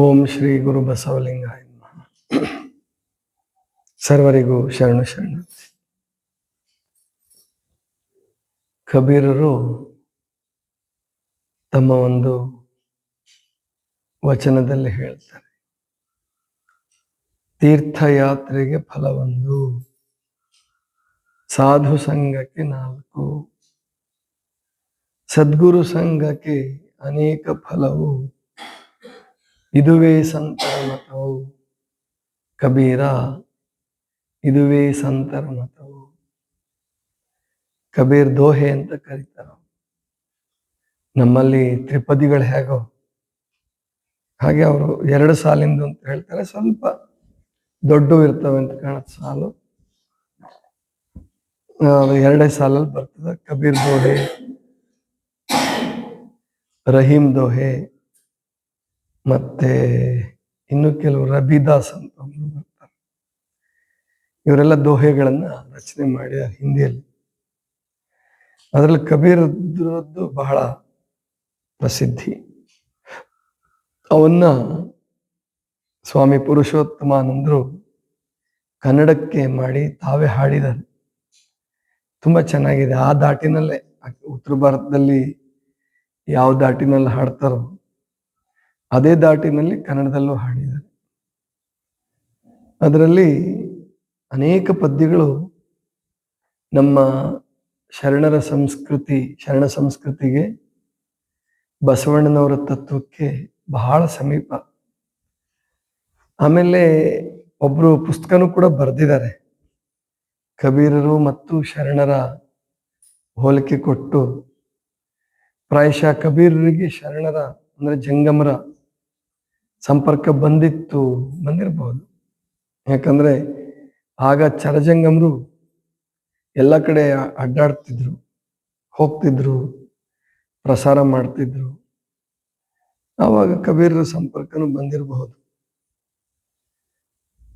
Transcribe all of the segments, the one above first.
ಓಂ ಶ್ರೀ ಗುರು ಬಸವಲಿಂಗಾಯ. ಸರ್ವರಿಗೂ ಶರಣು ಶರಣ ಕಬೀರರು ತಮ್ಮ ಒಂದು ವಚನದಲ್ಲಿ ಹೇಳ್ತಾರೆ, ತೀರ್ಥಯಾತ್ರೆಗೆ ಫಲವೊಂದು, ಸಾಧು ಸಂಘಕ್ಕೆ ನಾಲ್ಕು, ಸದ್ಗುರು ಸಂಘಕ್ಕೆ ಅನೇಕ ಫಲವು ಇದುವೇ ಸಂತರ ಮತವು ಕಬೀರ, ಇದುವೇ ಸಂತರ ಮತವು ಕಬೀರ್ ದೋಹೆ ಅಂತ ಕರೀತಾರ. ನಮ್ಮಲ್ಲಿ ತ್ರಿಪದಿಗಳು ಹೇಗೋ ಹಾಗೆ ಅವರು ಎರಡು ಸಾಲಿಂದು ಅಂತ ಹೇಳ್ತಾರೆ. ಸ್ವಲ್ಪ ದೊಡ್ಡ ಇರ್ತವೆ ಅಂತ ಕಾಣುತ್ತೆ ಸಾಲು. ಎರಡೇ ಸಾಲಲ್ಲಿ ಬರ್ತದೆ. ಕಬೀರ್ ದೋಹೆ, ರಹೀಂ ದೋಹೆ ಮತ್ತೆ ಇನ್ನು ಕೆಲವು ರಬಿದಾಸ್ ಅಂತ ಬರ್ತಾರೆ. ಇವರೆಲ್ಲ ದೋಹೆಗಳನ್ನ ರಚನೆ ಮಾಡಿದ ಹಿಂದಿಯಲ್ಲಿ. ಅದರಲ್ಲಿ ಕಬೀರದ್ದು ಬಹಳ ಪ್ರಸಿದ್ಧಿ. ಅವನ್ನ ಸ್ವಾಮಿ ಪುರುಷೋತ್ತಮಾನಂದರು ಕನ್ನಡಕ್ಕೆ ಮಾಡಿ ತಾವೇ ಹಾಡಿದ್ದಾರೆ. ತುಂಬಾ ಚೆನ್ನಾಗಿದೆ. ಆ ದಾಟಿನಲ್ಲೇ ಉತ್ತರ ಭಾರತದಲ್ಲಿ ಯಾವ ದಾಟಿನಲ್ಲಿ ಹಾಡ್ತಾರೋ ಅದೇ ದಾಟಿನಲ್ಲಿ ಕನ್ನಡದಲ್ಲೂ ಹಾಡಿದ್ದಾರೆ. ಅದರಲ್ಲಿ ಅನೇಕ ಪದ್ಯಗಳು ನಮ್ಮ ಶರಣರ ಸಂಸ್ಕೃತಿ, ಶರಣ ಸಂಸ್ಕೃತಿಗೆ ಬಸವಣ್ಣನವರ ತತ್ವಕ್ಕೆ ಬಹಳ ಸಮೀಪ. ಆಮೇಲೆ ಒಬ್ರು ಪುಸ್ತಕನೂ ಕೂಡ ಬರೆದಿದ್ದಾರೆ. ಕಬೀರರು ಮತ್ತು ಶರಣರ ಹೋಲಿಕೆ ಕೊಟ್ಟು, ಪ್ರಾಯಶಃ ಕಬೀರರಿಗೆ ಶರಣರ ಅಂದ್ರೆ ಜಂಗಮರ ಸಂಪರ್ಕ ಬಂದಿತ್ತು ಬಂದಿರಬಹುದು ಯಾಕಂದ್ರೆ ಆಗ ಚರಜಂಗಮರು ಎಲ್ಲ ಕಡೆ ಅಡ್ಡಾಡ್ತಿದ್ರು, ಹೋಗ್ತಿದ್ರು, ಪ್ರಸಾರ ಮಾಡ್ತಿದ್ರು. ಆವಾಗ ಕಬೀರರ ಸಂಪರ್ಕನೂ ಬಂದಿರಬಹುದು.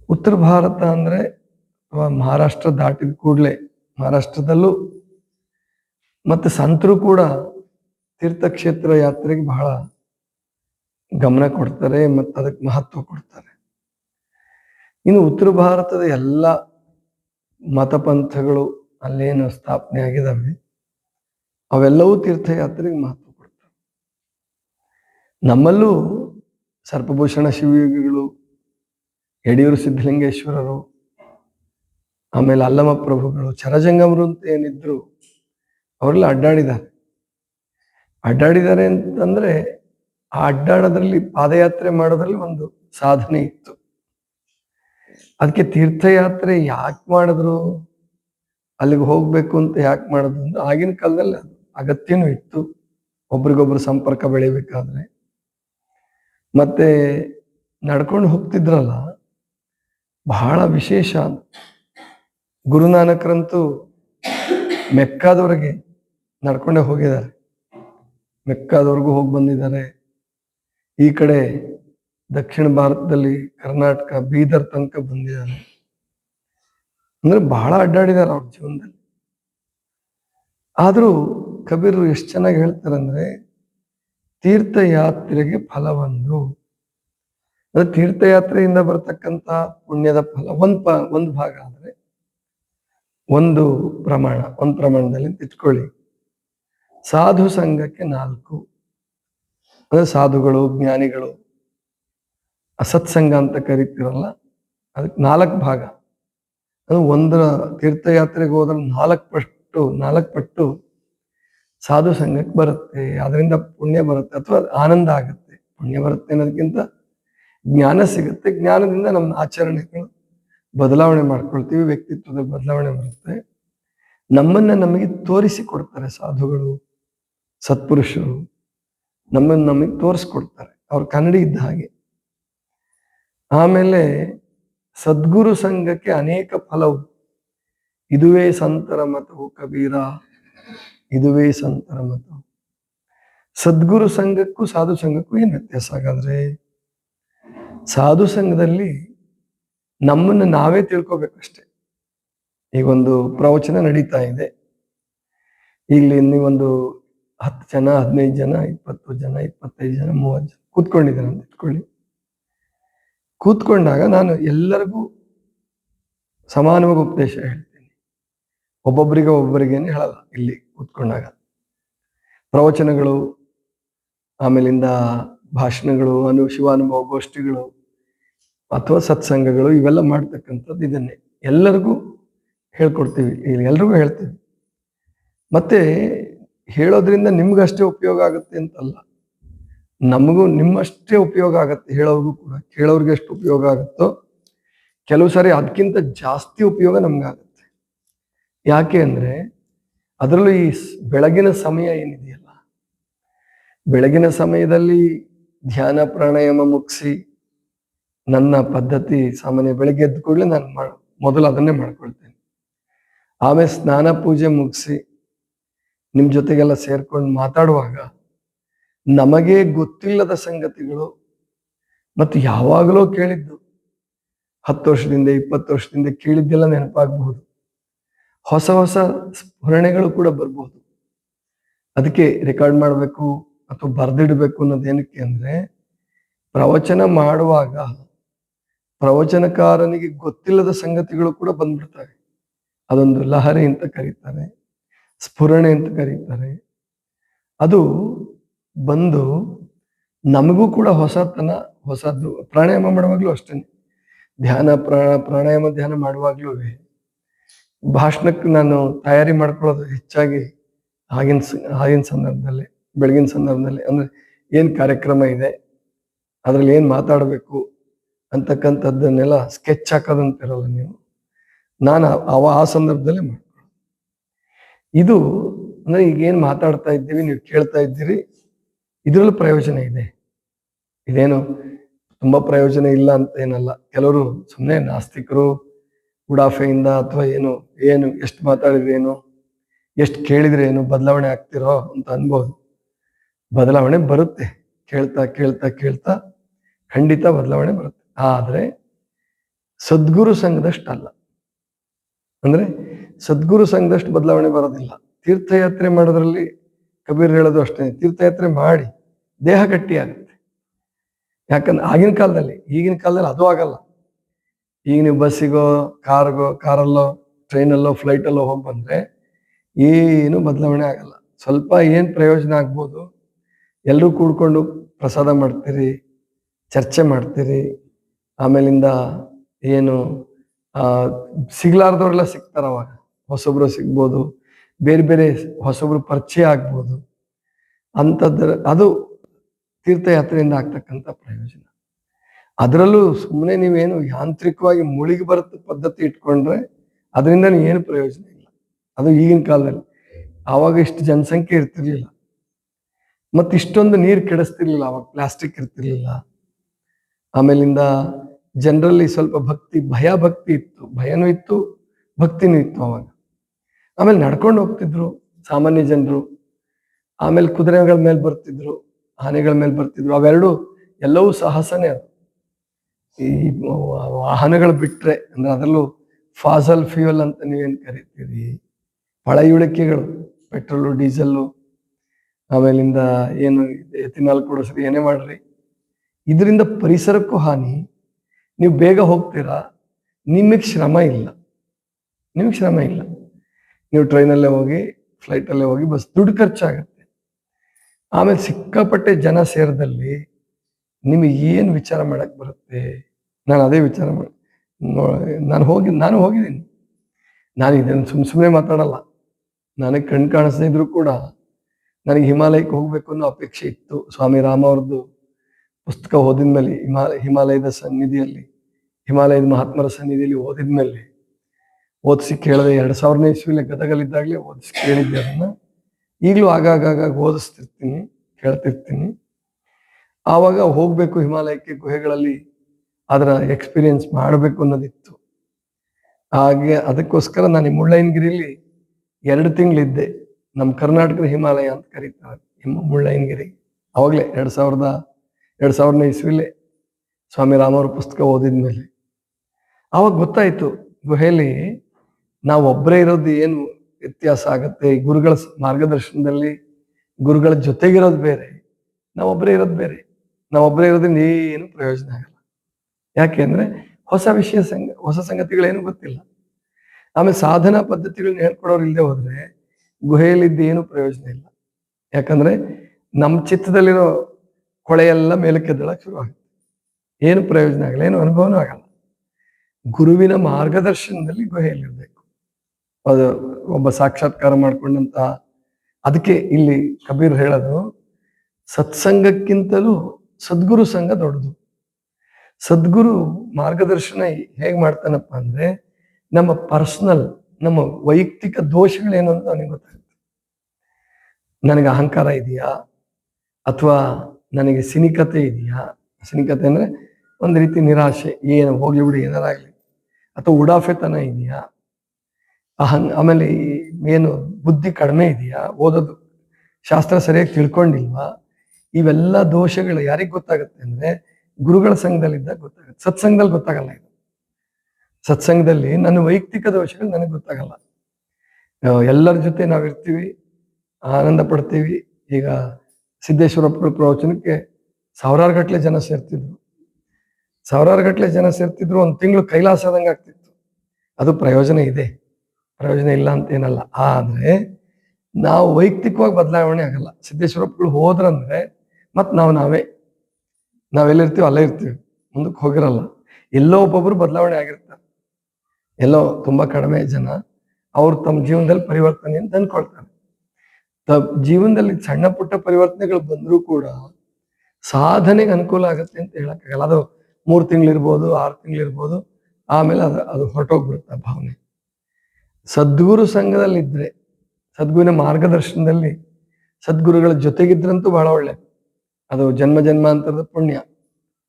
ಉತ್ತರ ಭಾರತ ಅಂದ್ರೆ ಮಹಾರಾಷ್ಟ್ರ ದಾಟಿದ ಕೂಡಲೇ ಮಹಾರಾಷ್ಟ್ರದಲ್ಲೂ ಮತ್ತೆ ಸಂತರು ಕೂಡ ತೀರ್ಥಕ್ಷೇತ್ರ ಯಾತ್ರೆಗೆ ಬಹಳ ಗಮನ ಕೊಡ್ತಾರೆ ಮತ್ತು ಅದಕ್ಕೆ ಮಹತ್ವ ಕೊಡ್ತಾರೆ. ಇನ್ನು ಉತ್ತರ ಭಾರತದ ಎಲ್ಲ ಮತಪಂಥಗಳು ಅಲ್ಲೇನು ಸ್ಥಾಪನೆ ಆಗಿದಾವೆ, ಅವೆಲ್ಲವೂ ತೀರ್ಥಯಾತ್ರೆಗೆ ಮಹತ್ವ ಕೊಡ್ತವೆ. ನಮ್ಮಲ್ಲೂ ಸರ್ಪಭೂಷಣ ಶಿವಯೋಗಿಗಳು, ಯಡಿಯೂರು ಸಿದ್ಧಲಿಂಗೇಶ್ವರರು, ಆಮೇಲೆ ಅಲ್ಲಮ ಪ್ರಭುಗಳು, ಚರಜಂಗಮರು ಅಂತ ಏನಿದ್ರು ಅವರೆಲ್ಲ ಅಡ್ಡಾಡಿದ್ದಾರೆ. ಅಡ್ಡಾಡಿದ್ದಾರೆ ಅಂತಂದ್ರೆ ಆ ಅಡ್ಡಾಡೋದ್ರಲ್ಲಿ ಪಾದಯಾತ್ರೆ ಮಾಡೋದ್ರಲ್ಲಿ ಒಂದು ಸಾಧನೆ ಇತ್ತು. ಅದಕ್ಕೆ ತೀರ್ಥಯಾತ್ರೆ ಯಾಕೆ ಮಾಡಿದ್ರು? ಅಲ್ಲಿಗೆ ಹೋಗ್ಬೇಕು ಅಂತ ಯಾಕೆ ಮಾಡೋದು ಅಂದ್ರೆ ಆಗಿನ ಕಾಲದಲ್ಲಿ ಅದು ಅಗತ್ಯನೂ ಇತ್ತು. ಒಬ್ರಿಗೊಬ್ರು ಸಂಪರ್ಕ ಬೆಳಿಬೇಕಾದ್ರೆ. ಮತ್ತೆ ನಡ್ಕೊಂಡು ಹೋಗ್ತಿದ್ರಲ್ಲ, ಬಹಳ ವಿಶೇಷ ಗುರುನಾನಕರಂತೂ ಮೆಕ್ಕಾದವರೆಗೆ ನಡ್ಕೊಂಡೇ ಹೋಗಿದ್ದಾರೆ. ಮೆಕ್ಕಾದವ್ರಿಗೂ ಹೋಗಿ ಬಂದಿದ್ದಾರೆ. ಈ ಕಡೆ ದಕ್ಷಿಣ ಭಾರತದಲ್ಲಿ ಕರ್ನಾಟಕ, ಬೀದರ್ ತನಕ ಬಂದಿದ್ದಾರೆ. ಅಂದ್ರೆ ಬಹಳ ಅಡ್ಡಾಡಿದ್ದಾರೆ ಅವ್ರ ಜೀವನದಲ್ಲಿ. ಆದ್ರೂ ಕಬೀರರು ಎಷ್ಟು ಚೆನ್ನಾಗಿ ಹೇಳ್ತಾರಂದ್ರೆ, ತೀರ್ಥಯಾತ್ರೆಗೆ ಫಲವೊಂದು. ಅಂದ್ರೆ ತೀರ್ಥಯಾತ್ರೆಯಿಂದ ಬರತಕ್ಕಂತ ಪುಣ್ಯದ ಫಲ, ಒಂದ್ ಪ, ಒಂದು ಭಾಗ ಆದ್ರೆ ಒಂದು ಪ್ರಮಾಣ, ಒಂದು ಪ್ರಮಾಣದಲ್ಲಿ ತಿಳ್ಕೊಳ್ಳಿ ಸಾಧು ಸಂಘಕ್ಕೆ ನಾಲ್ಕು. ಅಂದ್ರೆ ಸಾಧುಗಳು, ಜ್ಞಾನಿಗಳು, ಅಸತ್ಸಂಗ ಅಂತ ಕರಿತೀರಲ್ಲ, ಅದಕ್ಕೆ ನಾಲ್ಕು ಭಾಗ. ಅದು ಒಂದರ ತೀರ್ಥಯಾತ್ರೆಗೆ ಹೋದ್ರೆ ನಾಲ್ಕು ಪಟ್ಟು ನಾಲ್ಕು ಪಟ್ಟು ಸಾಧು ಸಂಘಕ್ಕೆ ಬರುತ್ತೆ. ಅದರಿಂದ ಪುಣ್ಯ ಬರುತ್ತೆ ಅಥವಾ ಆನಂದ ಆಗುತ್ತೆ. ಪುಣ್ಯ ಬರುತ್ತೆ ಅನ್ನೋದಕ್ಕಿಂತ ಜ್ಞಾನ ಸಿಗುತ್ತೆ. ಜ್ಞಾನದಿಂದ ನಮ್ಮ ಆಚರಣೆಗಳು ಬದಲಾವಣೆ ಮಾಡ್ಕೊಳ್ತೀವಿ, ವ್ಯಕ್ತಿತ್ವದ ಬದಲಾವಣೆ ಬರುತ್ತೆ. ನಮ್ಮನ್ನ ನಮಗೆ ತೋರಿಸಿ ಕೊಡ್ತಾರೆ ಸಾಧುಗಳು, ಸತ್ಪುರುಷರು. ನಮ್ಮನ್ನು ನಮಗೆ ತೋರಿಸ್ಕೊಡ್ತಾರೆ. ಅವ್ರು ಕನ್ನಡಿ ಇದ್ದ ಹಾಗೆ. ಆಮೇಲೆ ಸದ್ಗುರು ಸಂಘಕ್ಕೆ ಅನೇಕ ಫಲವು. ಇದುವೇ ಸಂತರ ಮತವು ಕಬೀರ, ಇದುವೇ ಸಂತರ ಮತವು. ಸದ್ಗುರು ಸಂಘಕ್ಕೂ ಸಾಧು ಸಂಘಕ್ಕೂ ಏನು ವ್ಯತ್ಯಾಸ ಹಾಗಾದ್ರೆ? ಸಾಧು ಸಂಘದಲ್ಲಿ ನಮ್ಮನ್ನು ನಾವೇ ತಿಳ್ಕೊಬೇಕಷ್ಟೆ. ಈಗ ಒಂದು ಪ್ರವಚನ ನಡೀತಾ ಇದೆ. ಇಲ್ಲಿ ನೀವೊಂದು ಹತ್ತು ಜನ, ಹದಿನೈದು ಜನ, ಇಪ್ಪತ್ತು ಜನ, ಇಪ್ಪತ್ತೈದು ಜನ, ಮೂವತ್ತು ಜನ ಕೂತ್ಕೊಂಡಿದ್ದಾರೆ ಅಂತ ಇಟ್ಕೊಳ್ಳಿ. ಕೂತ್ಕೊಂಡಾಗ ನಾನು ಎಲ್ಲರಿಗೂ ಸಮಾನವಾಗಿ ಉಪದೇಶ ಹೇಳ್ತೀನಿ. ಒಬ್ಬೊಬ್ಬರಿಗೆ ಒಬ್ಬೊಬ್ಬರಿಗೇನೆ ಹೇಳಲ್ಲ ಇಲ್ಲಿ ಕೂತ್ಕೊಂಡಾಗ. ಪ್ರವಚನಗಳು, ಆಮೇಲಿಂದ ಭಾಷಣಗಳು, ಅನು, ಶಿವಾನುಭವ ಗೋಷ್ಠಿಗಳು ಅಥವಾ ಸತ್ಸಂಗಗಳು ಇವೆಲ್ಲ ಮಾಡ್ತಕ್ಕಂಥದ್ದು ಇದನ್ನೇ. ಎಲ್ಲರಿಗೂ ಹೇಳ್ಕೊಡ್ತೀವಿ, ಇಲ್ಲಿ ಎಲ್ರಿಗೂ ಹೇಳ್ತೀವಿ. ಮತ್ತೆ ಹೇಳೋದ್ರಿಂದ ನಿಮ್ಗಷ್ಟೇ ಉಪಯೋಗ ಆಗುತ್ತೆ ಅಂತಲ್ಲ. ನಮಗೂ ನಿಮ್ಮಷ್ಟೇ ಉಪಯೋಗ ಆಗುತ್ತೆ ಹೇಳೋರ್ಗೂ ಕೂಡ. ಕೇಳೋರ್ಗೆ ಎಷ್ಟು ಉಪಯೋಗ ಆಗುತ್ತೋ, ಕೆಲವು ಸಾರಿ ಅದಕ್ಕಿಂತ ಜಾಸ್ತಿ ಉಪಯೋಗ ನಮ್ಗಾಗುತ್ತೆ. ಯಾಕೆ ಅಂದ್ರೆ, ಅದರಲ್ಲೂ ಈ ಬೆಳಗಿನ ಸಮಯ ಏನಿದೆಯಲ್ಲ? ಬೆಳಗಿನ ಸಮಯದಲ್ಲಿ ಧ್ಯಾನ ಪ್ರಾಣಾಯಾಮ ಮುಗಿಸಿ, ನನ್ನ ಪದ್ಧತಿ ಸಾಮಾನ್ಯ ಬೆಳಗ್ಗೆ ಎದ್ದ ಕೂಡಲೇ ನಾನು ಮೊದಲು ಅದನ್ನೇ ಮಾಡ್ಕೊಳ್ತೇನೆ. ಆಮೇಲೆ ಸ್ನಾನ ಪೂಜೆ ಮುಗಿಸಿ ನಿಮ್ಮ ಜೊತೆಗೆಲ್ಲ ಸೇರ್ಕೊಂಡು ಮಾತಾಡುವಾಗ ನಮಗೆ ಗೊತ್ತಿಲ್ಲದ ಸಂಗತಿಗಳು ಮತ್ತು ಯಾವಾಗಲೂ ಕೇಳಿದ್ದು. ಹತ್ತು ವರ್ಷದಿಂದ, ಇಪ್ಪತ್ತು ವರ್ಷದಿಂದ ಕೇಳಿದ್ದೆಲ್ಲ ನೆನಪಾಗಬಹುದು. ಹೊಸ ಹೊಸ ಸ್ಮರಣೆಗಳು ಕೂಡ ಬರಬಹುದು. ಅದಕ್ಕೆ ರೆಕಾರ್ಡ್ ಮಾಡಬೇಕು ಅಥವಾ ಬರೆದಿಡಬೇಕು ಅನ್ನೋದೇನಕ್ಕೆ ಅಂದರೆ ಅಂದ್ರೆ, ಪ್ರವಚನ ಮಾಡುವಾಗ ಪ್ರವಚನಕಾರನಿಗೆ ಗೊತ್ತಿಲ್ಲದ ಸಂಗತಿಗಳು ಕೂಡ ಬಂದ್ಬಿಡ್ತವೆ. ಅದೊಂದು ಲಹರಿ ಅಂತ ಕರೀತಾರೆ. ಸ್ಫುರಣೆ ಅಂತ ಕರೀತಾರೆ. ಅದು ಬಂದು ನಮಗೂ ಕೂಡ ಹೊಸತನ, ಹೊಸದು, ಪ್ರಾಣಾಯಾಮ ಮಾಡುವಾಗಲೂ ಅಷ್ಟೇ. ಧ್ಯಾನ ಪ್ರಾಣ ಪ್ರಾಣಾಯಾಮ ಧ್ಯಾನ ಮಾಡುವಾಗಲೂ ಭಾಷಣಕ್ಕೆ ನಾನು ತಯಾರಿ ಮಾಡ್ಕೊಳ್ಳೋದು ಹೆಚ್ಚಾಗಿ ಆಗಿನ ಆಗಿನ ಸಂದರ್ಭದಲ್ಲಿ, ಬೆಳಗಿನ ಸಂದರ್ಭದಲ್ಲಿ. ಅಂದರೆ ಏನು ಕಾರ್ಯಕ್ರಮ ಇದೆ, ಅದರಲ್ಲಿ ಏನು ಮಾತಾಡಬೇಕು ಅಂತಕ್ಕಂಥದ್ದನ್ನೆಲ್ಲ ಸ್ಕೆಚ್ ಹಾಕೋದಂತಿರಲ್ಲ ನೀವು. ನಾನು ಆ- ಸಂದರ್ಭದಲ್ಲೇ ಮಾಡ್ಕೊಳ್ಳೋದು ಇದು ಅಂದ್ರೆ ಈಗ ಏನ್ ಮಾತಾಡ್ತಾ ಇದ್ದೀವಿ, ನೀವು ಕೇಳ್ತಾ ಇದ್ದೀರಿ, ಇದ್ರಲ್ಲೂ ಪ್ರಯೋಜನ ಇದೆ. ಇದೇನು ತುಂಬಾ ಪ್ರಯೋಜನ ಇಲ್ಲ ಅಂತ ಏನಲ್ಲ. ಕೆಲವರು ಸುಮ್ಮನೆ ನಾಸ್ತಿಕರು, ಉಡಾಫೆಯಿಂದ ಅಥವಾ ಏನು ಏನು, ಎಷ್ಟು ಮಾತಾಡಿದ್ರೇನು, ಎಷ್ಟು ಕೇಳಿದ್ರೇನು ಬದಲಾವಣೆ ಆಗ್ತಿರೋ ಅಂತ ಅನ್ಬೋದು. ಬದಲಾವಣೆ ಬರುತ್ತೆ. ಕೇಳ್ತಾ ಕೇಳ್ತಾ ಕೇಳ್ತಾ ಖಂಡಿತ ಬದಲಾವಣೆ ಬರುತ್ತೆ. ಆದರೆ ಸದ್ಗುರು ಸಂಘದಷ್ಟಲ್ಲ. ಅಂದ್ರೆ ಸದ್ಗುರು ಸಂಘದಷ್ಟು ಬದಲಾವಣೆ ಬರೋದಿಲ್ಲ. ತೀರ್ಥಯಾತ್ರೆ ಮಾಡೋದ್ರಲ್ಲಿ ಕಬೀರ್ ಹೇಳೋದು ಅಷ್ಟೇ, ತೀರ್ಥಯಾತ್ರೆ ಮಾಡಿ ದೇಹ ಗಟ್ಟಿಯಾಗುತ್ತೆ. ಯಾಕಂದ್ರೆ ಆಗಿನ ಕಾಲದಲ್ಲಿ, ಈಗಿನ ಕಾಲದಲ್ಲಿ ಅದು ಆಗಲ್ಲ. ಈಗ ನೀವು ಬಸ್ಸಿಗೋ, ಕಾರ್ಗೋ, ಕಾರಲ್ಲೋ, ಟ್ರೈನಲ್ಲೋ, ಫ್ಲೈಟಲ್ಲೋ ಹೋಗಿ ಬಂದರೆ ಏನು ಬದಲಾವಣೆ ಆಗಲ್ಲ. ಸ್ವಲ್ಪ ಏನು ಪ್ರಯೋಜನ ಆಗ್ಬೋದು? ಎಲ್ಲರೂ ಕೂಡ್ಕೊಂಡು ಪ್ರಸಾದ ಮಾಡ್ತೀರಿ, ಚರ್ಚೆ ಮಾಡ್ತೀರಿ, ಆಮೇಲಿಂದ ಏನು ಸಿಗ್ಲಾರ್ದವ್ರೆಲ್ಲ ಸಿಗ್ತಾರೆ ಅವಾಗ. ಹೊಸೊಬ್ರು ಸಿಗ್ಬೋದು, ಬೇರೆ ಬೇರೆ ಹೊಸೊಬ್ರು ಪರಿಚಯ ಆಗ್ಬೋದು. ಅಂಥದ್ದರ ಅದು ತೀರ್ಥಯಾತ್ರೆಯಿಂದ ಆಗ್ತಕ್ಕಂಥ ಪ್ರಯೋಜನ. ಅದರಲ್ಲೂ ಸುಮ್ಮನೆ ನೀವೇನು ಯಾಂತ್ರಿಕವಾಗಿ ಮುಳುಗಿ ಬರುತ್ತೆ ಪದ್ಧತಿ ಇಟ್ಕೊಂಡ್ರೆ ಅದರಿಂದ ಏನು ಪ್ರಯೋಜನ ಇಲ್ಲ. ಅದು ಈಗಿನ ಕಾಲದಲ್ಲಿ. ಆವಾಗ ಇಷ್ಟು ಜನಸಂಖ್ಯೆ ಇರ್ತಿರ್ಲಿಲ್ಲ. ಮತ್ತೆ ಇಷ್ಟೊಂದು ನೀರು ಕೆಡಿಸ್ತಿರ್ಲಿಲ್ಲ, ಅವಾಗ ಪ್ಲಾಸ್ಟಿಕ್ ಇರ್ತಿರ್ಲಿಲ್ಲ. ಆಮೇಲಿಂದ ಜನರಲ್ಲಿ ಸ್ವಲ್ಪ ಭಕ್ತಿ ಭಯ ಭಕ್ತಿ ಇತ್ತು. ಭಯನೂ ಇತ್ತು, ಭಕ್ತಿನೂ ಇತ್ತು ಅವಾಗ. ಆಮೇಲೆ ನಡ್ಕೊಂಡು ಹೋಗ್ತಿದ್ರು. ಸಾಮಾನ್ಯ ಜನರು. ಆಮೇಲೆ ಕುದುರೆಗಳ ಮೇಲೆ ಬರ್ತಿದ್ರು, ಆನೆಗಳ ಮೇಲೆ ಬರ್ತಿದ್ರು. ಅವೆರಡು ಎಲ್ಲವೂ ಸಾಹಸನೇ ಅದು. ಈ ವಾಹನಗಳು ಬಿಟ್ರೆ, ಅಂದ್ರೆ ಅದರಲ್ಲೂ ಫಾಸಲ್ ಫ್ಯೂಯಲ್ ಅಂತ ನೀವೇನು ಕರಿತೀರಿ? ಪಳೆಯುಳಿಕೆಗಳು ಪೆಟ್ರೋಲು, ಡೀಸೆಲ್ಲು, ಆಮೇಲಿಂದ ಏನು ಎಥಿನಾಲ್ ಕೊಡಿಸ್ರಿ ಏನೇ ಮಾಡ್ರಿ. ಇದರಿಂದ ಪರಿಸರಕ್ಕೂ ಹಾನಿ. ನೀವು ಬೇಗ ಹೋಗ್ತೀರಾ? ನಿಮಗೆ ಶ್ರಮ ಇಲ್ಲ. ನಿಮಗೆ ಶ್ರಮ ಇಲ್ಲ. ನೀವು ಟ್ರೈನಲ್ಲೇ ಹೋಗಿ ಫ್ಲೈಟಲ್ಲೇ ಹೋಗಿ ಬಸ್ ದುಡ್ಡು ಖರ್ಚಾಗತ್ತೆ. ಆಮೇಲೆ ಸಿಕ್ಕಾಪಟ್ಟೆ ಜನ ಸೇರಿದಲ್ಲಿ ನಿಮಗೆ ಏನು ವಿಚಾರ ಮಾಡಕ್ ಬರುತ್ತೆ? ನಾನು ಅದೇ ವಿಚಾರ ಮಾಡಿ ನಾನು ಹೋಗಿ, ನಾನು ಹೋಗಿದ್ದೀನಿ. ನಾನು ಇದನ್ನು ಸುಮ್ಮ ಸುಮ್ಮನೆ ಮಾತಾಡಲ್ಲ. ನನಗೆ ಕಣ್ ಕಾಣಿಸ್ತಾ ಇದ್ರು ಕೂಡ ನನಗೆ ಹಿಮಾಲಯಕ್ಕೆ ಹೋಗಬೇಕು ಅನ್ನೋ ಅಪೇಕ್ಷೆ ಇತ್ತು. ಸ್ವಾಮಿ ರಾಮ ಅವ್ರದ್ದು ಪುಸ್ತಕ ಓದಿದ್ಮೇಲೆ ಹಿಮಾಲಯ ಹಿಮಾಲಯದ ಸನ್ನಿಧಿಯಲ್ಲಿ, ಹಿಮಾಲಯದ ಮಹಾತ್ಮರ ಸನ್ನಿಧಿಯಲ್ಲಿ ಓದಿದ್ಮೇಲೆ ಓದಿಸಿ ಕೇಳಿದೆ ಎರಡು ಸಾವಿರನೇ ಇಸ್ವಿಲಿ ಗದಗಲಿದ್ದಾಗಲೇ ಓದಿಸಿ ಕೇಳಿದ್ದೆ ಅದನ್ನು. ಈಗಲೂ ಆಗಾಗ ಓದಿಸ್ತಿರ್ತೀನಿ, ಕೇಳ್ತಿರ್ತೀನಿ. ಆವಾಗ ಹೋಗಬೇಕು ಹಿಮಾಲಯಕ್ಕೆ ಗುಹೆಗಳಲ್ಲಿ ಅದರ ಎಕ್ಸ್ಪೀರಿಯನ್ಸ್ ಮಾಡಬೇಕು ಅನ್ನೋದಿತ್ತು. ಹಾಗೆ ಅದಕ್ಕೋಸ್ಕರ ನಾನು ಈ ಮುಳ್ಳಯ್ಯನಗಿರಿಲಿ ಎರಡು ತಿಂಗಳಿದ್ದೆ. ನಮ್ಮ ಕರ್ನಾಟಕದ ಹಿಮಾಲಯ ಅಂತ ಕರೀತಾರೆ ಹಿಮ ಮುಳ್ಳಯ್ಯನಗಿರಿ. ಆವಾಗಲೇ ಎರಡು ಸಾವಿರದ, ಎರಡು ಸಾವಿರನೇ ಇಸ್ವಿಲೆ ಸ್ವಾಮಿ ರಾಮವ್ರ ಪುಸ್ತಕ ಓದಿದ ಮೇಲೆ ಆವಾಗ ಗೊತ್ತಾಯಿತು ಗುಹೆಯಲ್ಲಿ ನಾವು ಒಬ್ಬರೇ ಇರೋದು ಏನು ವ್ಯತ್ಯಾಸ ಆಗುತ್ತೆ? ಗುರುಗಳ ಮಾರ್ಗದರ್ಶನದಲ್ಲಿ ಗುರುಗಳ ಜೊತೆಗಿರೋದು ಬೇರೆ ನಾವೊಬ್ಬರೇ ಇರೋದು ಬೇರೆ. ನಾವೊಬ್ಬರೇ ಇರೋದ್ರಿಂದ ಏನು ಪ್ರಯೋಜನ ಆಗಲ್ಲ. ಯಾಕೆಂದ್ರೆ ಹೊಸ ವಿಷಯ ಸಂಗ, ಹೊಸ ಸಂಗತಿಗಳೇನು ಗೊತ್ತಿಲ್ಲ. ಆಮೇಲೆ ಸಾಧನಾ ಪದ್ಧತಿಗಳನ್ನ ಹೇಳ್ಕೊಡೋರು ಇಲ್ಲದೆ ಹೋದ್ರೆ ಗುಹೆಯಲ್ಲಿದ್ದು ಏನು ಪ್ರಯೋಜನ ಇಲ್ಲ. ಯಾಕಂದ್ರೆ ನಮ್ಮ ಚಿತ್ತದಲ್ಲಿರೋ ಕೊಳೆಯೆಲ್ಲ ಮೇಲಕ್ಕೆ ಶುರುವಾಗುತ್ತೆ ಏನು ಪ್ರಯೋಜನ ಆಗಲ್ಲ, ಏನು ಅನುಭವನೂ ಆಗಲ್ಲ. ಗುರುವಿನ ಮಾರ್ಗದರ್ಶನದಲ್ಲಿ ಗುಹೆಯಲ್ಲಿರ್ಬೇಕು. ಅದು ಒಬ್ಬ ಸಾಕ್ಷಾತ್ಕಾರ ಮಾಡ್ಕೊಂಡಂತಹ ಅದಕ್ಕೆ ಇಲ್ಲಿ ಕಬೀರ್ ಹೇಳೋದು, ಸತ್ಸಂಗಕ್ಕಿಂತಲೂ ಸದ್ಗುರು ಸಂಘ ದೊಡ್ಡದು. ಸದ್ಗುರು ಮಾರ್ಗದರ್ಶನ ಹೇಗೆ ಮಾಡ್ತಾನಪ್ಪ ಅಂದ್ರೆ, ನಮ್ಮ ಪರ್ಸನಲ್, ನಮ್ಮ ವೈಯಕ್ತಿಕ ದೋಷಗಳೇನು ಅಂತ ನನಗೆ ಗೊತ್ತಾಗುತ್ತೆ. ನನಗೆ ಅಹಂಕಾರ ಇದೆಯಾ? ಅಥವಾ ನನಗೆ ಸಿನಿಕತೆ ಇದೆಯಾ? ಸಿನಿಕತೆ ಅಂದ್ರೆ ಒಂದು ರೀತಿ ನಿರಾಶೆ, ಏನು ಹೋಗ್ಲಿ ಬಿಡಿ, ಏನಾರಾಗ್ಲಿ. ಅಥವಾ ಉಡಾಫೆತನ ಇದೆಯಾ? ಅಹಂ ಆಮೇಲೆ ಏನು ಬುದ್ಧಿ ಕಡಿಮೆ ಇದೆಯಾ? ಓದೋದು ಶಾಸ್ತ್ರ ಸರಿಯಾಗಿ ತಿಳ್ಕೊಂಡಿಲ್ವಾ? ಇವೆಲ್ಲ ದೋಷಗಳು ಯಾರಿಗೆ ಗೊತ್ತಾಗುತ್ತೆ ಅಂದ್ರೆ ಗುರುಗಳ ಸಂಘದಲ್ಲಿದ್ದಾಗ ಗೊತ್ತಾಗುತ್ತೆ. ಸತ್ಸಂಗದಲ್ಲಿ ಗೊತ್ತಾಗಲ್ಲ ಇದು. ಸತ್ಸಂಗದಲ್ಲಿ ನನ್ನ ವೈಯಕ್ತಿಕ ದೋಷಗಳು ನನಗೆ ಗೊತ್ತಾಗಲ್ಲ. ಎಲ್ಲರ ಜೊತೆ ನಾವಿರ್ತೀವಿ ಆನಂದ ಪಡ್ತೀವಿ. ಈಗ ಸಿದ್ದೇಶ್ವರ ಪ್ರವಚನಕ್ಕೆ ಸಾವಿರಾರು ಗಟ್ಟಲೆ ಜನ ಸೇರ್ತಿದ್ರು. ಸಾವಿರಾರು ಗಟ್ಟಲೆ ಜನ ಸೇರ್ತಿದ್ರು, ಒಂದು ತಿಂಗಳು ಕೈಲಾಸ ಆದಂಗೆ ಆಗ್ತಿತ್ತು. ಅದು ಪ್ರಯೋಜನ ಇದೆ. ಪ್ರಯೋಜನ ಇಲ್ಲ ಅಂತ ಏನಲ್ಲ. ಆದರೆ ನಾವು ವೈಯಕ್ತಿಕವಾಗಿ ಬದಲಾವಣೆ ಆಗಲ್ಲ. ಸಿದ್ದೇಶ್ವರಪ್ಪಗಳು ಹೋದ್ರಂದ್ರೆ ಮತ್ತು ನಾವು ನಾವೇ. ನಾವೆಲ್ಲಿರ್ತೀವಿ ಅಲ್ಲೇ ಇರ್ತೀವಿ. ಮುಂದಕ್ಕೆ ಹೋಗಿರಲ್ಲ. ಎಲ್ಲೋ ಒಬ್ಬೊಬ್ರು ಬದಲಾವಣೆ ಆಗಿರ್ತಾರೆ. ಎಲ್ಲೋ ತುಂಬಾ ಕಡಿಮೆ ಜನ ಅವ್ರು ತಮ್ಮ ಜೀವನದಲ್ಲಿ ಪರಿವರ್ತನೆ ಅಂತ ಅಂದ್ಕೊಳ್ತಾರೆ ತ- ಜೀವನದಲ್ಲಿ ಸಣ್ಣ ಪುಟ್ಟ ಪರಿವರ್ತನೆಗಳು ಬಂದರೂ ಕೂಡ ಸಾಧನೆಗೆ ಅನುಕೂಲ ಆಗುತ್ತೆ ಅಂತ ಹೇಳಕ್ಕಾಗಲ್ಲ. ಅದು ಮೂರು ತಿಂಗಳಿರ್ಬೋದು, ಆರು ತಿಂಗಳಿರ್ಬೋದು, ಆಮೇಲೆ ಅದು ಅದು ಹೊರಟೋಗ್ಬಿಡುತ್ತೆ ಭಾವನೆ. ಸದ್ಗುರು ಸಂಘದಲ್ಲಿದ್ದರೆ ಸದ್ಗುರುವಿನ ಮಾರ್ಗದರ್ಶನದಲ್ಲಿ ಸದ್ಗುರುಗಳ ಜೊತೆಗಿದ್ರಂತೂ ಬಹಳ ಒಳ್ಳೆ. ಅದು ಜನ್ಮ ಜನ್ಮಾಂತರದ ಪುಣ್ಯ.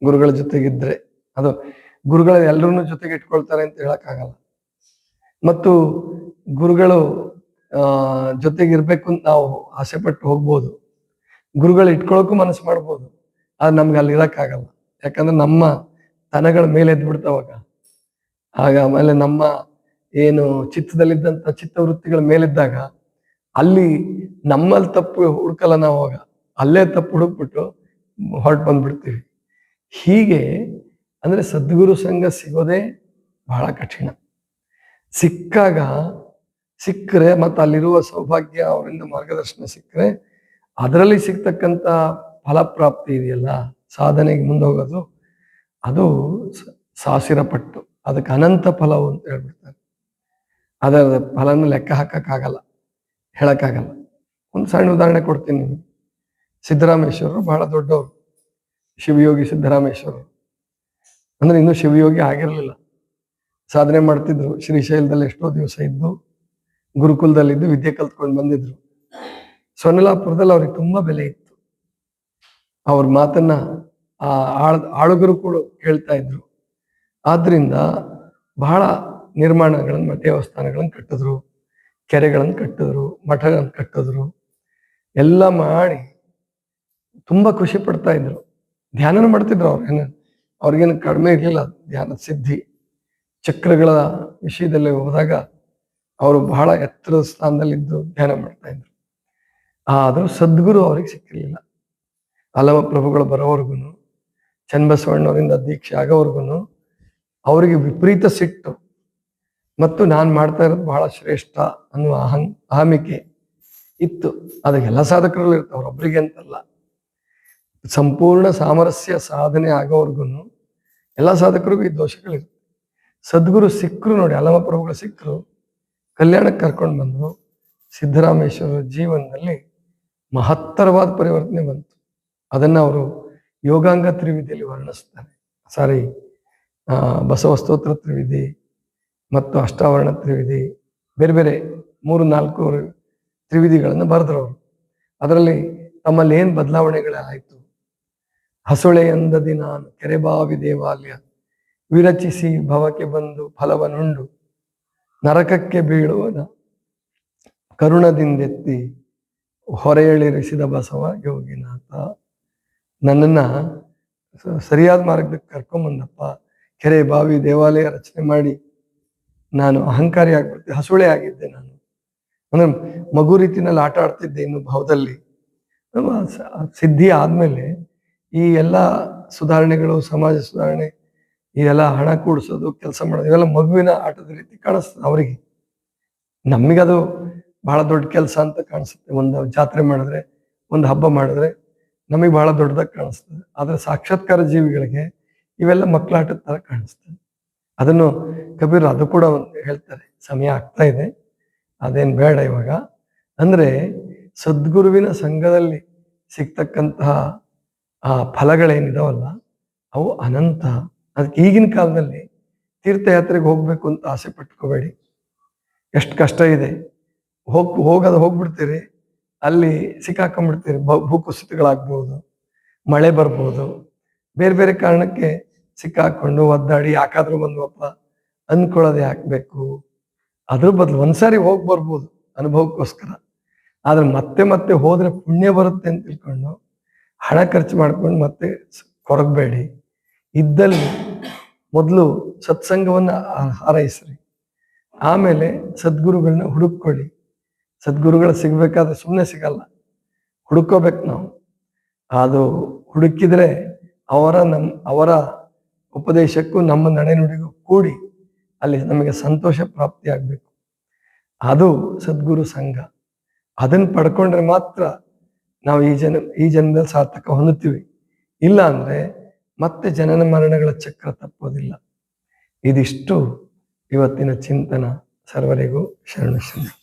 ಗುರುಗಳ ಜೊತೆಗಿದ್ರೆ, ಅದು ಗುರುಗಳ ಎಲ್ಲರನ್ನೂ ಜೊತೆಗೆ ಇಟ್ಕೊಳ್ತಾರೆ ಅಂತ ಹೇಳಕ್ಕಾಗಲ್ಲ. ಮತ್ತು ಗುರುಗಳು ಜೊತೆಗಿರ್ಬೇಕು ಅಂತ ನಾವು ಆಸೆ ಪಟ್ಟು ಹೋಗ್ಬೋದು. ಗುರುಗಳು ಇಟ್ಕೊಳಕ್ಕೂ ಮನಸ್ಸು ಮಾಡ್ಬೋದು. ಆದ್ರೆ ನಮ್ಗೆ ಅಲ್ಲಿ ಇರಕ್ಕಾಗಲ್ಲ. ಯಾಕಂದ್ರೆ ನಮ್ಮ ತನಗಳ ಮೇಲೆ ಎದ್ಬಿಡ್ತಾವಾಗ ಆಗ ಆಮೇಲೆ ನಮ್ಮ ಏನು ಚಿತ್ತದಲ್ಲಿದ್ದಂಥ ಚಿತ್ತವೃತ್ತಿಗಳ ಮೇಲಿದ್ದಾಗ ಅಲ್ಲಿ ನಮ್ಮಲ್ಲಿ ತಪ್ಪು ಹುಡುಕಲ್ಲ ನಾವು ಅವಾಗ ಅಲ್ಲೇ ತಪ್ಪು ಹುಡುಕ್ಬಿಟ್ಟು ಹೊರಟು ಬಂದ್ಬಿಡ್ತೀವಿ. ಹೀಗೆ ಅಂದರೆ ಸದ್ಗುರು ಸಂಘ ಸಿಗೋದೇ ಬಹಳ ಕಠಿಣ. ಸಿಕ್ಕಾಗ ಸಿಕ್ಕರೆ ಮತ್ತು ಅಲ್ಲಿರುವ ಸೌಭಾಗ್ಯ ಅವರಿಂದ ಮಾರ್ಗದರ್ಶನ ಸಿಕ್ಕರೆ ಅದರಲ್ಲಿ ಸಿಗ್ತಕ್ಕಂಥ ಫಲಪ್ರಾಪ್ತಿ ಇದೆಯಲ್ಲ, ಸಾಧನೆಗೆ ಮುಂದೆ ಹೋಗೋದು, ಅದು ಸಾಸಿರ ಪಟ್ಟು ಅದಕ್ಕೆ ಅನಂತ ಫಲವು ಅಂತ ಹೇಳ್ಬಿಡ್ತಾರೆ. ಅದರ ಫಲನ ಲೆಕ್ಕ ಹಾಕಕ್ಕಾಗಲ್ಲ, ಹೇಳಕ್ಕಾಗಲ್ಲ. ಒಂದು ಸಣ್ಣ ಉದಾಹರಣೆ ಕೊಡ್ತೀನಿ ಸಿದ್ದರಾಮೇಶ್ವರರು ಬಹಳ ದೊಡ್ಡವರು. ಶಿವಯೋಗಿ ಸಿದ್ದರಾಮೇಶ್ವರರು. ಅಂದ್ರೆ ಇನ್ನೂ ಶಿವಯೋಗಿ ಆಗಿರಲಿಲ್ಲ. ಸಾಧನೆ ಮಾಡ್ತಿದ್ರು. ಶ್ರೀಶೈಲದಲ್ಲಿ ಎಷ್ಟೋ ದಿವಸ ಇದ್ದು, ಗುರುಕುಲದಲ್ಲಿದ್ದು ವಿದ್ಯೆ ಕಲ್ತ್ಕೊಂಡು ಬಂದಿದ್ರು. ಸೊನ್ನಲಾಪುರದಲ್ಲಿ ಅವ್ರಿಗೆ ತುಂಬಾ ಬೆಲೆ ಇತ್ತು. ಅವ್ರ ಮಾತನ್ನ ಆ ಆಳ್, ಆಳುಗರು ಕೂಡ ಕೇಳ್ತಾ ಇದ್ರು. ಆದ್ರಿಂದ ಬಹಳ ನಿರ್ಮಾಣಗಳನ್ನು, ದೇವಸ್ಥಾನಗಳನ್ನ ಕಟ್ಟಿದ್ರು, ಕೆರೆಗಳನ್ನು ಕಟ್ಟಿದ್ರು, ಮಠಗಳನ್ನು ಕಟ್ಟಿದ್ರು, ಎಲ್ಲ ಮಾಡಿ ತುಂಬಾ ಖುಷಿ ಪಡ್ತಾ ಇದ್ರು. ಧ್ಯಾನನೂ ಮಾಡ್ತಿದ್ರು ಅವ್ರೇನು ಅವ್ರಿಗೇನು ಕಡಿಮೆ ಇರಲಿಲ್ಲ. ಧ್ಯಾನ ಸಿದ್ಧಿ. ಚಕ್ರಗಳ ವಿಷಯದಲ್ಲಿ ಹೋದಾಗ ಅವರು ಬಹಳ ಎತ್ತರದ ಸ್ಥಾನದಲ್ಲಿದ್ದು ಧ್ಯಾನ ಮಾಡ್ತಾ ಇದ್ರು. ಆದರೂ ಸದ್ಗುರು ಅವ್ರಿಗೆ ಸಿಕ್ಕಿರಲಿಲ್ಲ. ಅಲಮ ಪ್ರಭುಗಳು ಬರೋವರೆಗೂ ಚನ್ನಬಸವಣ್ಣವರಿಂದ ದೀಕ್ಷೆ ಆಗೋವರೆಗೂ ಅವರಿಗೆ ವಿಪರೀತ ಸಿಟ್ಟು. ಮತ್ತು ನಾನು ಮಾಡ್ತಾ ಇರೋದು ಬಹಳ ಶ್ರೇಷ್ಠ ಅನ್ನುವ ಅಹಂ, ಅಹಮಿಕೆ ಇತ್ತು. ಅದು ಎಲ್ಲ ಸಾಧಕರಲ್ಲಿ ಇರ್ತವೆ ಅವ್ರೊಬ್ರಿಗೆ ಅಂತಲ್ಲ. ಸಂಪೂರ್ಣ ಸಾಮರಸ್ಯ ಸಾಧನೆ ಆಗೋವರೆಗೂ ಎಲ್ಲ ಸಾಧಕರಿಗೂ ಈ ದೋಷಗಳಿರುತ್ತೆ. ಸದ್ಗುರು ಸಿಕ್ಕರು ನೋಡಿ ಅಲಮ ಪ್ರಭುಗಳು ಸಿಕ್ಕರು, ಕಲ್ಯಾಣಕ್ಕೆ ಕರ್ಕೊಂಡು ಬಂದರು, ಸಿದ್ದರಾಮೇಶ್ವರರ ಜೀವನದಲ್ಲಿ ಮಹತ್ತರವಾದ ಪರಿವರ್ತನೆ ಬಂತು. ಅದನ್ನು ಅವರು ಯೋಗಾಂಗ ತ್ರಿವಿಧಿಯಲ್ಲಿ ವರ್ಣಿಸ್ತಾರೆ. ಸಾರಿ ಬಸವ ಸ್ತೋತ್ರ ತ್ರಿವಿಧಿ ಮತ್ತು ಅಷ್ಟಾವರಣ ತ್ರಿವಿಧಿ, ಬೇರೆ ಬೇರೆ ಮೂರು ನಾಲ್ಕು ತ್ರಿವಿಧಿಗಳನ್ನು ಬರೆದ್ರು ಅವರು ಅದರಲ್ಲಿ ತಮ್ಮಲ್ಲಿ ಏನು ಬದಲಾವಣೆಗಳಾಯಿತು? ಹಸುಳೆಯಂದದಿ ನಾನು ಕೆರೆಬಾವಿ ದೇವಾಲಯ. ವಿರಚಿಸಿ ಭವಕ್ಕೆ ಬಂದು ಫಲವನುಂಡು. ನರಕಕ್ಕೆ ಬೀಳುವನ ಕರುಣದಿಂದೆತ್ತಿ ಹೊರೆಯಳಿರಿಸಿದ ಬಸವ ಯೋಗಿನಾಥ. ನನ್ನನ್ನು ಸರಿಯಾದ ಮಾರ್ಗಕ್ಕೆ ಕರ್ಕೊಂಬಂದಪ್ಪ. ಕೆರೆ ಬಾವಿ ದೇವಾಲಯ ರಚನೆ ಮಾಡಿ. ನಾನು ಅಹಂಕಾರಿ ಆಗ್ಬಿಡ್ತೆ ಹಸುಳೆ ಆಗಿದ್ದೆ ನಾನು. ಅಂದ್ರೆ ಮಗು ರೀತಿನಲ್ಲಿ ಆಟ ಆಡ್ತಿದ್ದೆ ಇನ್ನು ಭಾವದಲ್ಲಿ. ಸಿದ್ಧಿ ಆದ್ಮೇಲೆ ಈ ಎಲ್ಲ ಸುಧಾರಣೆಗಳು, ಸಮಾಜ ಸುಧಾರಣೆ, ಈ ಎಲ್ಲ ಹಣ ಕೂಡಿಸೋದು, ಕೆಲಸ ಮಾಡೋದು, ಇವೆಲ್ಲ ಮಗುವಿನ ಆಟದ ರೀತಿ ಕಾಣಿಸ್ತದೆ ಅವರಿಗೆ. ನಮಗದು ಬಹಳ ದೊಡ್ಡ ಕೆಲಸ ಅಂತ ಕಾಣಿಸುತ್ತೆ. ಒಂದು ಜಾತ್ರೆ ಮಾಡಿದ್ರೆ, ಒಂದು ಹಬ್ಬ ಮಾಡಿದ್ರೆ ನಮಗೆ ಬಹಳ ದೊಡ್ಡದಾಗಿ ಕಾಣಿಸ್ತದೆ. ಆದರೆ ಸಾಕ್ಷಾತ್ಕಾರ ಜೀವಿಗಳಿಗೆ ಇವೆಲ್ಲ ಮಕ್ಕಳಾಟದ ಥರ ಕಾಣಿಸ್ತದೆ. ಅದನ್ನು ಕಬೀರ್ ಅದು ಕೂಡ ಒಂದು ಹೇಳ್ತಾರೆ, ಸಮಯ ಆಗ್ತಾ ಇದೆ, ಅದೇನು ಬೇಡ ಇವಾಗ. ಅಂದರೆ ಸದ್ಗುರುವಿನ ಸಂಘದಲ್ಲಿ ಸಿಗ್ತಕ್ಕಂತಹ, ಆ, ಫಲಗಳೇನಿದಾವಲ್ಲ, ಅವು ಅನಂತ. ಅದಕ್ಕೆ ಈಗಿನ ಕಾಲದಲ್ಲಿ ತೀರ್ಥಯಾತ್ರೆಗೆ ಹೋಗ್ಬೇಕು ಅಂತ ಆಸೆ ಪಟ್ಕೋಬೇಡಿ. ಎಷ್ಟು ಕಷ್ಟ ಇದೆ. ಹೋಗ್ ಹೋಗೋದು ಹೋಗ್ಬಿಡ್ತೀರಿ. ಅಲ್ಲಿ ಸಿಕ್ಕಾಕೊಂಡ್ಬಿಡ್ತೀರಿ. ಭೂ- ಕುಸಿತಗಳಾಗ್ಬೋದು ಮಳೆ ಬರ್ಬೋದು, ಬೇರೆ ಬೇರೆ ಕಾರಣಕ್ಕೆ ಸಿಕ್ಕಾಕೊಂಡು ಒದ್ದಾಡಿ ಯಾಕಾದ್ರೂ ಬಂದ್ವಪ್ಪ, ಅಂದ್ಕೊಳ್ಳೋದೇ ಹಾಕ್ಬೇಕು. ಅದ್ರ ಬದಲು ಒಂದ್ಸಾರಿ ಹೋಗಿ ಬರ್ಬೋದು ಅನುಭವಕ್ಕೋಸ್ಕರ. ಆದ್ರೆ ಮತ್ತೆ ಮತ್ತೆ ಹೋದ್ರೆ ಪುಣ್ಯ ಬರುತ್ತೆ ಅಂತ ತಿಳ್ಕೊಂಡು ಹಣ ಖರ್ಚು ಮಾಡ್ಕೊಂಡು ಮತ್ತೆ ಕೊರಗಬೇಡಿ. ಇದ್ದಲ್ಲಿ ಮೊದಲು ಸತ್ಸಂಗವನ್ನು ಹಾರೈಸ್ರಿ. ಆಮೇಲೆ ಸದ್ಗುರುಗಳನ್ನ ಹುಡುಕೊಳ್ಳಿ ಸದ್ಗುರುಗಳು ಸಿಗ್ಬೇಕಾದ್ರೆ ಸುಮ್ಮನೆ ಸಿಗಲ್ಲ. ಹುಡುಕೋಬೇಕು ನಾವು. ಅದು ಹುಡುಕಿದ್ರೆ ಅವರ ನಮ್ಮ ಅವರ ಉಪದೇಶಕ್ಕೂ ನಮ್ಮ ನಡೆನುಡಿಗೂ ಕೂಡಿ ಅಲ್ಲಿ ನಮಗೆ ಸಂತೋಷ ಪ್ರಾಪ್ತಿ ಆಗಬೇಕು. ಅದು ಸದ್ಗುರು ಸಂಘ. ಅದನ್ನು ಪಡ್ಕೊಂಡ್ರೆ ಮಾತ್ರ ನಾವು ಈ ಜನ, ಈ ಜನ್ಮದಲ್ಲಿ ಸಾರ್ಥಕ ಹೊಂದುತ್ತೀವಿ. ಇಲ್ಲ ಅಂದ್ರೆ ಮತ್ತೆ ಜನನ ಮರಣಗಳ ಚಕ್ರ ತಪ್ಪೋದಿಲ್ಲ. ಇದಿಷ್ಟು ಇವತ್ತಿನ ಚಿಂತನ. ಸರ್ವರಿಗೂ ಶರಣ ಶರಣ